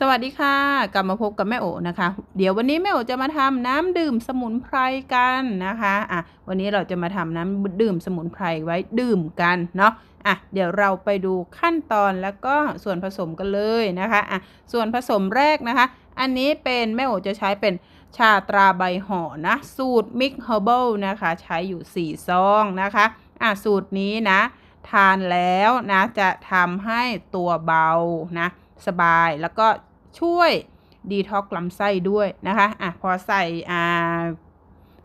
สวัสดีค่ะ กลับมาพบกับแม่โอนะคะ เดี๋ยววันนี้แม่โอจะมาทำน้ำดื่มสมุนไพรกันนะคะอะวันนี้เราจะมาทำน้ำดื่มสมุนไพรไว้ดื่มกันเนาะอะเดี๋ยวเราไปดูขั้นตอนแล้วก็ส่วนผสมกันเลยนะคะอะส่วนผสมแรกนะคะ อันนี้เป็นแม่โอจะใช้เป็นชาตราใบห่อนะ สูตรมิกเฮอร์เบิลนะคะใช้อยู่ 4 ซองนะคะอะสูตรนี้นะ ทานแล้วนะจะทำให้ตัวเบานะ สบายแล้วก็ช่วยดีท็อกลำไส้ด้วยนะคะอะพอใส่อ่า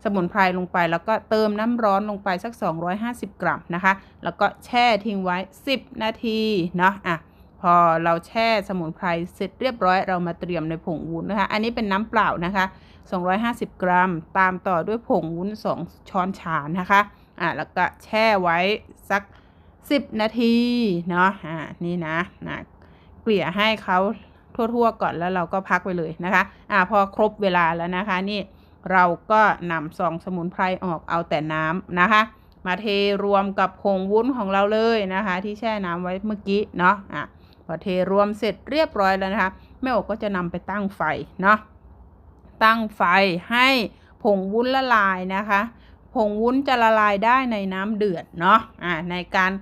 สมุนไพรลงไปแล้วก็เติมน้ำร้อนลงไปสัก 250 กรัมนะคะ แล้วก็แช่ทิ้งไว้ 10 นาทีเนาะอะพอเราแช่สมุนไพรเสร็จเรียบร้อยเรามาเตรียมในผงวุ้นนะคะ อันนี้เป็นน้ำเปล่านะคะ 250 กรัม ตามต่อด้วยผงวุ้น 2 ช้อนชานะคะอะแล้วก็แช่ไว้สัก 10 นาทีเนาะอ่านี่นะนะ เกลี่ยให้เขาทั่วๆก่อนแล้วเราก็พักไปเลยนะคะอ่าพอครบเวลาแล้วนะคะนี่เราก็นำซองสมุนไพรออกเอาแต่น้ำนะคะ มาเทรวมกับผงวุ้นของเราเลยนะคะ ที่แช่น้ำไว้เมื่อกี้เนาะอะพอเทรวมเสร็จเรียบร้อยแล้วนะคะแม่โอก็จะนำไปตั้งไฟเนาะตั้งไฟให้ผงวุ้นละลายนะคะ ผงวุ้นจะละลายได้ในน้ำเดือดเนาะอ่าในการ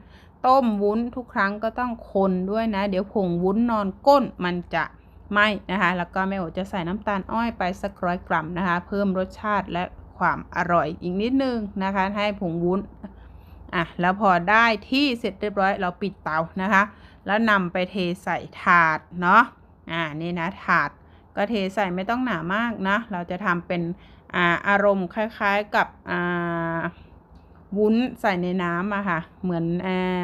ต้มวุ้นทุกครั้งก็ต้องคนด้วยนะ เดี๋ยวผงวุ้นนอนก้นมันจะไหมนะคะ แล้วก็แม่โอจะใส่น้ำตาลอ้อยไปสักร้อยกรัมนะคะ เพิ่มรสชาติและความอร่อยอีกนิดนึงนะคะ ให้ผงวุ้นอะแล้วพอได้ที่เสร็จเรียบร้อยเราปิดเตานะคะ แล้วนำไปเทใส่ถาดเนาะอ่านี่นะถาดก็เทใส่ไม่ต้องหนามากนะ เราจะทำเป็นอ่าอารมณ์คล้ายๆกับอ่า วุ้นใส่ในน้ำอะค่ะ เหมือน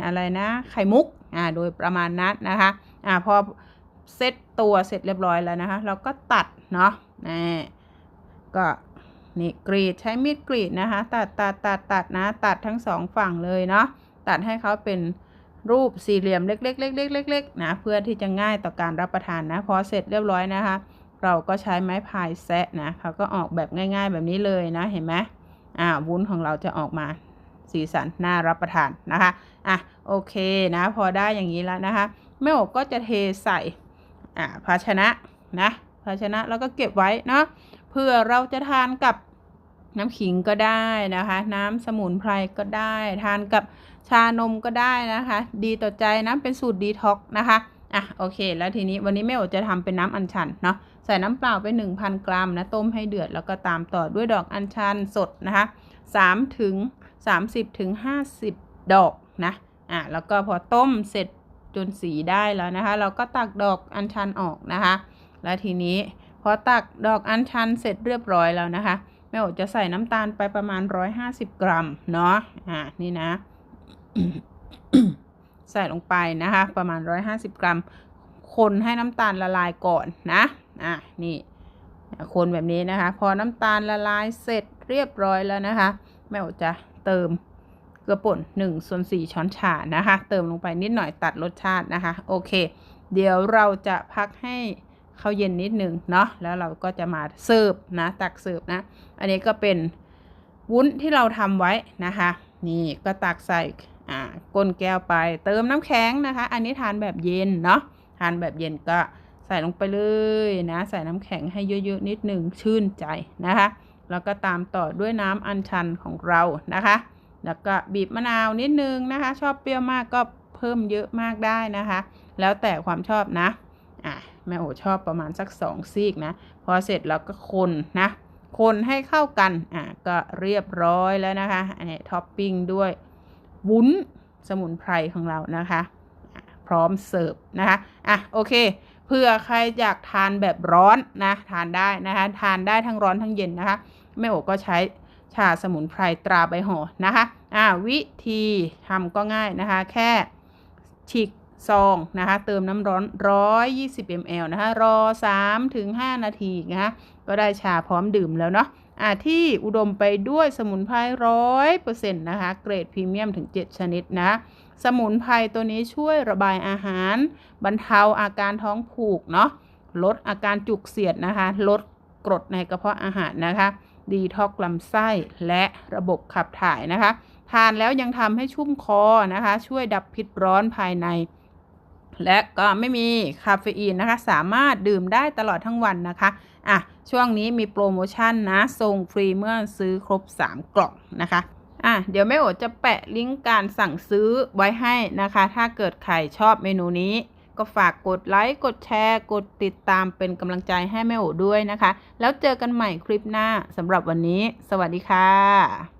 อะไรนะไข่มุกอ่าโดยประมาณนั้นนะคะอ่าพอเซตตัวเสร็จเรียบร้อยแล้วนะคะ เราก็ตัดเนาะนี่ก็นี่กรีดใช้มีดกรีดนะคะ ตัดตัดตัดตัดนะ ตัดทั้งสองฝั่งเลยเนาะตัดให้เขาเป็นรูปสี่เหลี่ยมเล็กๆๆๆๆนะเพื่อที่จะง่ายต่อการรับประทานนะพอเสร็จเรียบร้อยนะคะ เราก็ใช้ไม้พายแซะนะเขาก็ออกแบบง่าย ๆ แบบนี้เลยนะเห็นไหมอ่าวุ้นของเราจะออกมา สีสันน่ารับประทานนะคะอะโอเคนะพอได้อย่างนี้แล้วนะคะแม่อบก็จะเทใส่อ่าภาชนะนะภาชนะแล้วก็เก็บไว้เนาะเพื่อเราจะทานกับน้ำขิงก็ได้นะคะ น้ำสมุนไพรก็ได้ ทานกับชานมก็ได้นะคะ ดีต่อใจนะเป็นสูตรดีท็อกนะคะอะโอเค แล้วทีนี้วันนี้แม่โอจะทำเป็นน้ำอัญชันเนาะใส่น้ำเปล่าไป 1,000 กรัมนะต้มให้เดือดแล้วก็ตามต่อด้วยดอกอัญชันสดนะคะ3ถึง 30ถึง50 ดอกนะอะแล้วก็พอต้มเสร็จจนสีได้แล้วนะคะ เราก็ตักดอกอัญชันออกนะคะ แล้วทีนี้พอตักดอกอัญชันเสร็จเรียบร้อยแล้วนะคะแม่โอจะใส่น้ำตาลไปประมาณ 150 กรัมเนาะอะนี่นะ ใส่ลงไปนะคะ ประมาณ 150 กรัม คนให้น้ำตาลละลายก่อนนะอะนี่คนแบบนี้นะคะ พอน้ำตาลละลายเสร็จเรียบร้อยแล้วนะคะแม่โอจะ เติมเกลือป่น1ส่วน4ช้อนชานะคะ เติมลงไปนิดหน่อยตัดรสชาตินะคะ โอเค เดี๋ยวเราจะพักให้เขาเย็นนิดหนึ่งเนาะแล้วเราก็จะมาเสิร์ฟนะตักเสิร์ฟนะ อันนี้ก็เป็นวุ้นที่เราทำไว้นะคะ นี่ก็ตักใส่อ่าก้นแก้วไป เติมน้ำแข็งนะคะ อันนี้ทานแบบเย็นเนาะทานแบบเย็นก็ใส่ลงไปเลยนะ ใส่น้ำแข็งให้เยอะๆนิดหนึ่งชื่นใจนะคะ แล้วก็ตามต่อด้วยน้ำอัญชันของเรานะคะ แล้วก็บีบมะนาวนิดนึงนะคะ ชอบเปรี้ยวมากก็เพิ่มเยอะมากได้นะคะ แล้วแต่ความชอบนะอะแม่โอชอบประมาณสักสองซีกนะ พอเสร็จแล้วก็คนนะ คนให้เข้ากันอะก็เรียบร้อยแล้วนะคะอันนี้ท็อปปิ้งด้วยวุ้นสมุนไพรของเรานะคะ พร้อมเสิร์ฟนะคะอะโอเคเผื่อใครอยากทานแบบร้อนนะทานได้นะคะทานได้ทั้งร้อนทั้งเย็นนะคะแม่โอก็ใช้ชาสมุนไพรตราใบห่อนะคะอ่าวิธีทำก็ง่ายนะคะแค่ฉีกซองนะคะเติมน้ำร้อน 120 ml นะคะรอ3ถึง5นาทีนะคะก็ได้ชาพร้อมดื่มแล้วเนาะอ่าที่อุดมไปด้วยสมุนไพรร้อยเปอร์เซ็นต์นะคะ เกรดพรีเมียมถึง 7 ชนิดนะ สมุนไพรตัวนี้ช่วยระบายอาหาร บรรเทาอาการท้องผูกเนาะลดอาการจุกเสียดนะคะ ลดกรดในกระเพาะอาหารนะคะดีท็อกลำไส้และระบบขับถ่ายนะคะ ทานแล้วยังทำให้ชุ่มคอนะคะ ช่วยดับพิษร้อนภายใน และก็ไม่มีคาเฟอีนนะคะ สามารถดื่มได้ตลอดทั้งวันนะคะอะช่วงนี้มีโปรโมชั่นนะส่งฟรีเมื่อซื้อครบ 3 กล่องนะคะ อะเดี๋ยวแม่โอจะแปะลิงก์การสั่งซื้อไว้ให้นะคะ ถ้าเกิดใครชอบเมนูนี้ ก็ฝากกดไลค์ กดแชร์ กดติดตามเป็นกำลังใจให้แม่โอด้วยนะคะ แล้วเจอกันใหม่คลิปหน้าสำหรับวันนี้ สวัสดีค่ะ